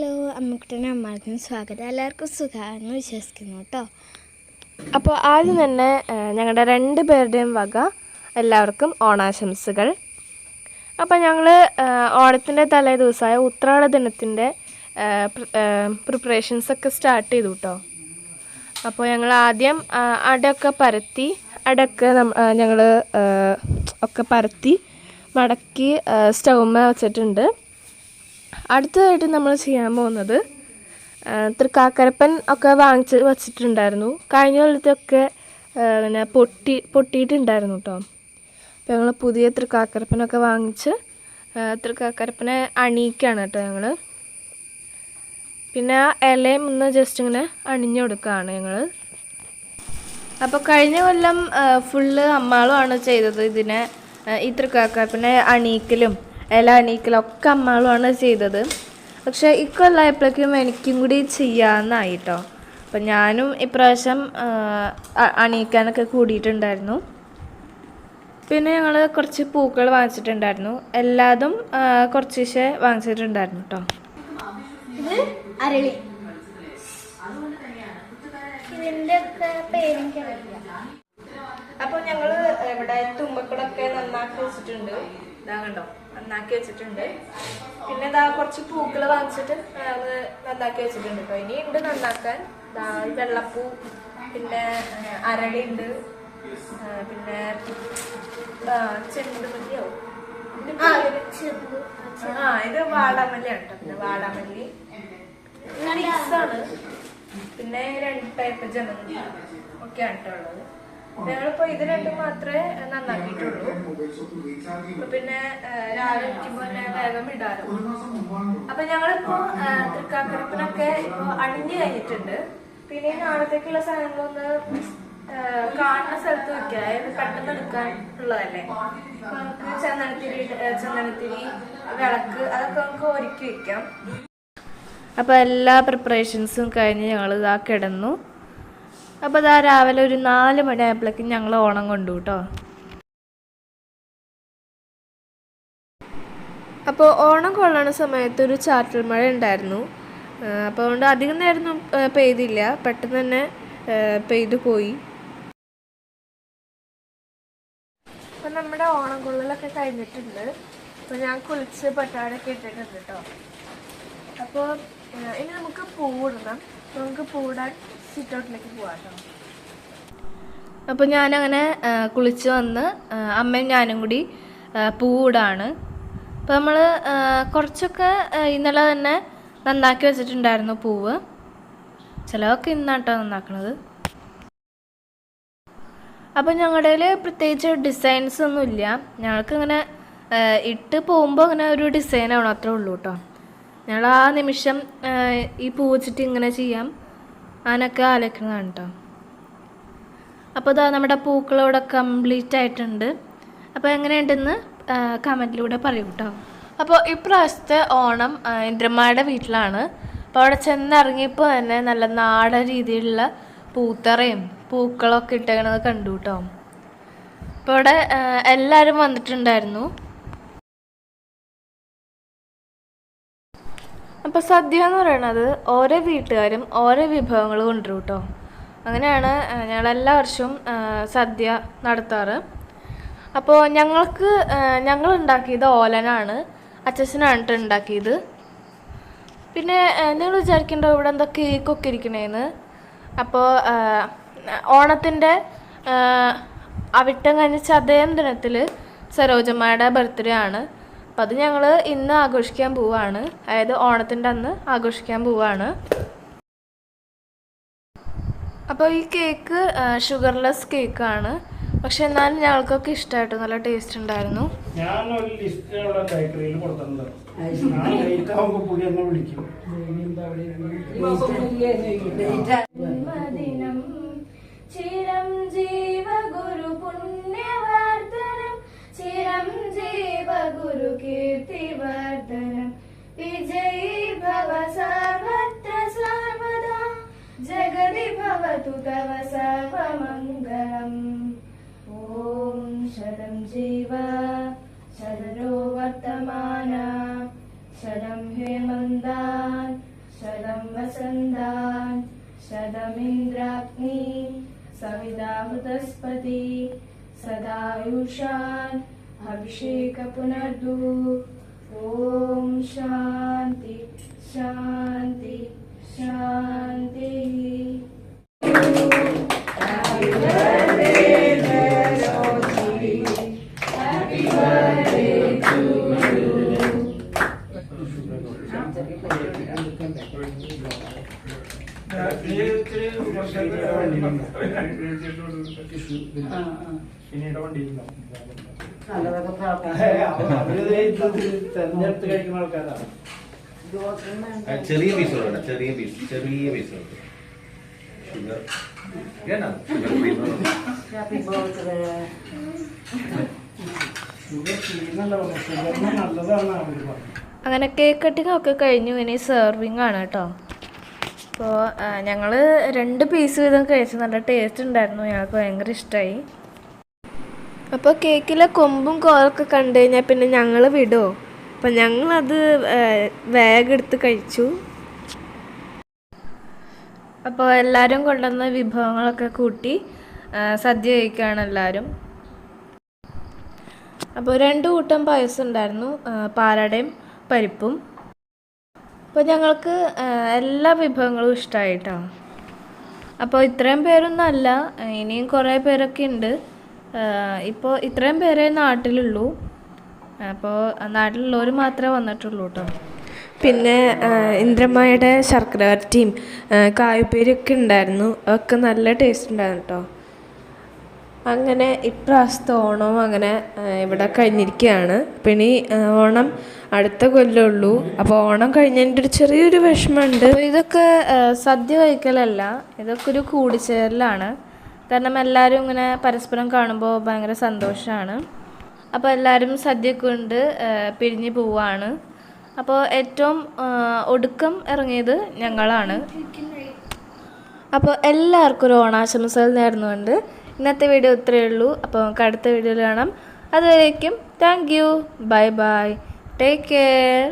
Hello അമ്മക്കുട്ടനും അമ്മാർക്കും സ്വാഗതം. എല്ലാവർക്കും സുഖമാണെന്ന് വിശ്വസിക്കുന്നു കേട്ടോ. അപ്പോൾ ആദ്യം തന്നെ ഞങ്ങളുടെ രണ്ട് പേരുടെയും വക എല്ലാവർക്കും ഓണാശംസകൾ. അപ്പോൾ ഞങ്ങൾ ഓണത്തിന്റെ തലേ ദിവസമായ ഉത്രാട ദിനത്തിന്റെ പ്രിപ്പറേഷൻസ് ഒക്കെ സ്റ്റാർട്ട് ചെയ്തു കേട്ടോ. അപ്പോൾ ഞങ്ങൾ ആദ്യം അടയൊക്കെ പരത്തി അടയൊക്കെ ഞങ്ങൾ ഒക്കെ പരത്തി മടക്കി സ്റ്റൗമ്മ വെച്ചിട്ടുണ്ട്. അടുത്തതായിട്ട് നമ്മൾ ചെയ്യാൻ പോകുന്നത് തൃക്കാക്കരപ്പൻ ഒക്കെ വാങ്ങിച്ച് വച്ചിട്ടുണ്ടായിരുന്നു. കഴിഞ്ഞ കൊല്ലത്തൊക്കെ പിന്നെ പൊട്ടി പൊട്ടിയിട്ടുണ്ടായിരുന്നു കേട്ടോ അപ്പോൾ ഞങ്ങൾ പുതിയ തൃക്കാക്കരപ്പനൊക്കെ വാങ്ങിച്ച് തൃക്കാക്കരപ്പനെ അണിയിക്കുകയാണ് കേട്ടോ ഞങ്ങൾ പിന്നെ ആ ഇലയും ഒന്ന് ജസ്റ്റ് ഇങ്ങനെ അണിഞ്ഞു കൊടുക്കുകയാണ് ഞങ്ങൾ അപ്പോൾ കഴിഞ്ഞ കൊല്ലം ഫുള്ള് അമ്മാളുമാണ് ചെയ്തത് ഇതിനെ ഈ തൃക്കാക്കരപ്പനെ അണിയിക്കലും. ഇല എണീക്കലൊക്കെ ഒക്കെ അമ്മാളുമാണ് ചെയ്തത്. പക്ഷേ ഇക്കൊല്ലായപ്പോഴേക്കും എനിക്കും കൂടി ചെയ്യാമെന്നായി കേട്ടോ അപ്പം ഞാനും ഇപ്രാവശ്യം അണിയിക്കാനൊക്കെ കൂടിയിട്ടുണ്ടായിരുന്നു. പിന്നെ ഞങ്ങൾ കുറച്ച് പൂക്കൾ വാങ്ങിച്ചിട്ടുണ്ടായിരുന്നു. എല്ലാതും കുറച്ച് കുറച്ച് വാങ്ങിച്ചിട്ടുണ്ടായിരുന്നു കേട്ടോ അപ്പോൾ ഞങ്ങൾ ഇവിടെ തുമ്പക്കളൊക്കെ നന്നാക്കി വെച്ചിട്ടുണ്ട്. ഇതാ കണ്ടോ നന്നാക്കി വെച്ചിട്ടുണ്ട്. പിന്നെ ഇതാ കുറച്ച് പൂക്കൾ വാങ്ങിച്ചിട്ട് അത് നന്നാക്കി വെച്ചിട്ടുണ്ട് കേട്ടോ ഇനി ഉണ്ട് നന്നാക്കാൻ ഇതാ വെള്ളപ്പൂ പിന്നെ ആ, അരളി ഉണ്ട് പിന്നെ ചെണ്ടുമല്ലിയോ ആ ഇത് വാടാമല്ലിയാണ് കേട്ടോ പിന്നെ വാടാമല്ലി മിക്സ് ആണ്. പിന്നെ രണ്ട് ടൈപ്പ് ജമന്തി ഒക്കെയാണ് കേട്ടോ ഉള്ളത്. ഇത് രണ്ടും മാത്രമേ നന്നാക്കിയിട്ടുള്ളൂ. അപ്പൊ പിന്നെ രാവിലെ ഇരിക്കുമ്പോ തന്നെ വേഗം ഇടാറുള്ളൂ അപ്പൊ ഞങ്ങളിപ്പോ തൃക്കാക്കരപ്പിനൊക്കെ ഇപ്പൊ അണിഞ്ഞു കഴിഞ്ഞിട്ടുണ്ട്. പിന്നെ നാളത്തേക്കുള്ള സാധനങ്ങളൊന്ന് കാണുന്ന സ്ഥലത്ത് വെക്കുക. പെട്ടെന്ന് എടുക്കാൻ ഉള്ളതല്ലേ. അപ്പൊ നമുക്ക് ചന്ദനത്തിരി ചന്ദനത്തിരി വിളക്ക് അതൊക്കെ നമുക്ക് ഒരുക്കി വെക്കാം. അപ്പോൾ എല്ലാ പ്രിപ്പറേഷൻസും കഴിഞ്ഞ് ഞങ്ങൾ ഇതാ കിടന്നു. അപ്പോൾ ഇതാ രാവിലെ ഒരു നാല് മണിയായപ്പോഴേക്കും ഞങ്ങൾ ഓണം കൊണ്ടു കേട്ടോ. അപ്പോൾ ഓണം കൊള്ളണ സമയത്ത് ഒരു ചാറ്റൽ മഴ ഉണ്ടായിരുന്നു. അപ്പോൾ അതുകൊണ്ട് അധികം നേരം പെയ്തില്ല. പെട്ടെന്ന് തന്നെ പെയ്തു പോയി. അപ്പം നമ്മുടെ ഓണം കൊള്ളലൊക്കെ കഴിഞ്ഞിട്ടുണ്ട്. അപ്പോൾ ഞാൻ കുളിച്ച് പട്ടാടൊക്കെ ഇട്ടിട്ടുണ്ട് കേട്ടോ. അപ്പോൾ ഇനി നമുക്ക് പൂടണം നമുക്ക് പൂടാൻ സിറ്റ് ഔട്ടിലേക്ക് പോകാം അപ്പോൾ ഞാനങ്ങനെ കുളിച്ച് വന്ന് അമ്മയും ഞാനും കൂടി പൂവിടാണ്. അപ്പോൾ നമ്മൾ കുറച്ചൊക്കെ ഇന്നലെ തന്നെ നന്നാക്കി വെച്ചിട്ടുണ്ടായിരുന്നു പൂവ്. ചിലവൊക്കെ ഇന്നാട്ടോ നന്നാക്കണത്. അപ്പോൾ ഞങ്ങളുടെ പ്രത്യേകിച്ച് ഡിസൈൻസ് ഒന്നും ഇല്ല ഞങ്ങൾക്ക് ഇങ്ങനെ ഇട്ട് പോകുമ്പോൾ അങ്ങനെ ഒരു ഡിസൈൻ ആവണം അത്രേ ഉള്ളൂ കേട്ടോ. ഞങ്ങൾ ആ നിമിഷം ഈ പൂ വെച്ചിട്ട് ഇങ്ങനെ ചെയ്യാം. അതിനൊക്കെ ആലോചിക്കുന്നതാണ് കേട്ടോ അപ്പോൾ ഇതാ നമ്മുടെ പൂക്കളോടെ കംപ്ലീറ്റ് ആയിട്ടുണ്ട്. അപ്പോൾ എങ്ങനെയുണ്ടെന്ന് കമന്റിലൂടെ പറയൂ കേട്ടോ അപ്പോൾ ഇപ്രാവശ്യത്തെ ഓണം ഇന്ദ്രമ്മയുടെ വീട്ടിലാണ്. അപ്പോൾ അവിടെ ചെന്നിറങ്ങിയപ്പോൾ തന്നെ നല്ല നാടൻ രീതിയിലുള്ള പൂത്തറയും പൂക്കളൊക്കെ ഇട്ടേക്കണത് കണ്ടു കേട്ടോ അപ്പോൾ ഇവിടെ എല്ലാവരും വന്നിട്ടുണ്ടായിരുന്നു. അപ്പോൾ സദ്യ എന്ന് പറയുന്നത് ഓരോ വീട്ടുകാരും ഓരോ വിഭവങ്ങൾ കൊണ്ടുവരും കേട്ടോ അങ്ങനെയാണ് ഞങ്ങൾ എല്ലാ വർഷവും സദ്യ നടത്താറ്. അപ്പോൾ ഞങ്ങൾക്ക് ഞങ്ങൾ ഉണ്ടാക്കിയത് ഓലനാണ് അച്ഛനാണ് ഉണ്ടാക്കിയത്. പിന്നെ നിങ്ങൾ വിചാരിക്കേണ്ട ഇവിടെ എന്താ കേക്കൊക്കെ ഇരിക്കണേന്ന്? അപ്പോൾ ഓണത്തിന്റെ അവിട്ടം കഴിഞ്ഞ ചതയം ദിനത്തിൽ സരോജമ്മയുടെ ബർത്ത്ഡേ ആണ്. അപ്പം അത് ഞങ്ങൾ ഇന്ന് ആഘോഷിക്കാൻ പോവാണ്. അതായത് ഓണത്തിന്റെ അന്ന് ആഘോഷിക്കാൻ പോവാണ്. അപ്പോൾ ഈ കേക്ക് ഷുഗർലെസ് കേക്കാണ്. പക്ഷെ എന്നാലും ഞങ്ങൾക്കൊക്കെ ഇഷ്ടമായിട്ട് നല്ല ടേസ്റ്റ് ഉണ്ടായിരുന്നു. ഞാൻ ഒരു ലിസ്റ്റ് ബേക്കറിയിൽ കൊടുത്തിട്ടുണ്ട് ജന്മദിനം ചിരഞ്ജീവ ഗുരു പുണ്യവർദ്ധനം ചിരം ഗുരു गुरुकीर्तिवर्धनम् विजयी भव सर्वत्र सर्वदा। जगति भवतु तव सर्वमङ्गलम्। ॐ शरं जीव शरणो वर्तमान। शरं हेमन्दान् शरं वसन्दान् शरमिन्द्राग्नि सविता वृतस्पती सदायुषान् अभिषेकपुनर्दु ॐ शान्ति शान्ति शान्तिः പിന്നീട് വണ്ടിയിലുണ്ടാവും നല്ലതൊക്കെ തെരഞ്ഞെടുത്ത് കഴിക്കുന്ന ആൾക്കാരാണ്. ആ, ചെറിയ പീസുകളുണ്ട് ചെറിയ പീസ് ചെറിയ പീസ് ഷുഗർ അങ്ങനെ കേക്ക് കട്ടിങ് ഒക്കെ കഴിഞ്ഞു. ഇനി സെർവിങ് ആണ് കേട്ടോ. അപ്പോൾ ഞങ്ങൾ രണ്ട് പീസ് വീതം കഴിച്ചു. നല്ല ടേസ്റ്റ് ഉണ്ടായിരുന്നു. ഞങ്ങൾക്ക് ഭയങ്കര ഇഷ്ടമായി അപ്പോൾ കേക്കിലെ കൊമ്പും കോറൊക്കെ കണ്ടു കഴിഞ്ഞാൽ പിന്നെ ഞങ്ങൾ വിടുമോ അപ്പം ഞങ്ങളത് വേഗം എടുത്ത് കഴിച്ചു. അപ്പോൾ എല്ലാവരും കൊണ്ടുവന്ന വിഭവങ്ങളൊക്കെ കൂട്ടി സദ്യ കഴിക്കുകയാണ് എല്ലാവരും അപ്പോൾ രണ്ട് കൂട്ടം പായസം ഉണ്ടായിരുന്നു. പാലടയും പരിപ്പും. അപ്പോൾ ഞങ്ങൾക്ക് എല്ലാ വിഭവങ്ങളും ഇഷ്ടമായിട്ടോ അപ്പോൾ ഇത്രയും പേരൊന്നും അല്ല ഇനിയും കുറേ പേരൊക്കെ ഉണ്ട്. ഇപ്പോൾ ഇത്രയും പേരെ നാട്ടിലുള്ളൂ. അപ്പോൾ നാട്ടിലുള്ളവർ മാത്രമേ വന്നിട്ടുള്ളൂ കേട്ടോ. പിന്നെ ഇന്ദ്രമ്മയുടെ ശർക്കര വരട്ടിയും കായുപ്പേരിയൊക്കെ ഉണ്ടായിരുന്നു. ഒക്കെ നല്ല ടേസ്റ്റ് ഉണ്ടായിരുന്നു കേട്ടോ. അങ്ങനെ ഇപ്രാവശ്യത്തെ ഓണവും അങ്ങനെ ഇവിടെ കഴിഞ്ഞിരിക്കുകയാണ്. പിന്നെ ഓണം അടുത്ത കൊല്ലേ ഉള്ളൂ. അപ്പോൾ ഓണം കഴിഞ്ഞതിന്റെ ഒരു ചെറിയൊരു വിഷമമുണ്ട്. ഇതൊക്കെ സദ്യ കഴിക്കലല്ല ഇതൊക്കെ ഒരു കൂടിച്ചേരലാണ്. കാരണം എല്ലാവരും ഇങ്ങനെ പരസ്പരം കാണുമ്പോൾ ഭയങ്കര സന്തോഷമാണ് അപ്പോൾ എല്ലാവരും സദ്യ കൊണ്ട് പിരിഞ്ഞ് പോവാണ്. അപ്പോൾ ഏറ്റവും ഒടുക്കം ഇറങ്ങിയത് ഞങ്ങളാണ്. അപ്പോൾ എല്ലാവർക്കും ഒരു ഓണാശംസകൾ നേർന്നുകൊണ്ട് ഇന്നത്തെ വീഡിയോ ഇത്രയേ ഉള്ളൂ. അപ്പോൾ നമുക്ക് അടുത്ത വീഡിയോയിൽ കാണാം. അതുവരേക്കും thank you bye bye take care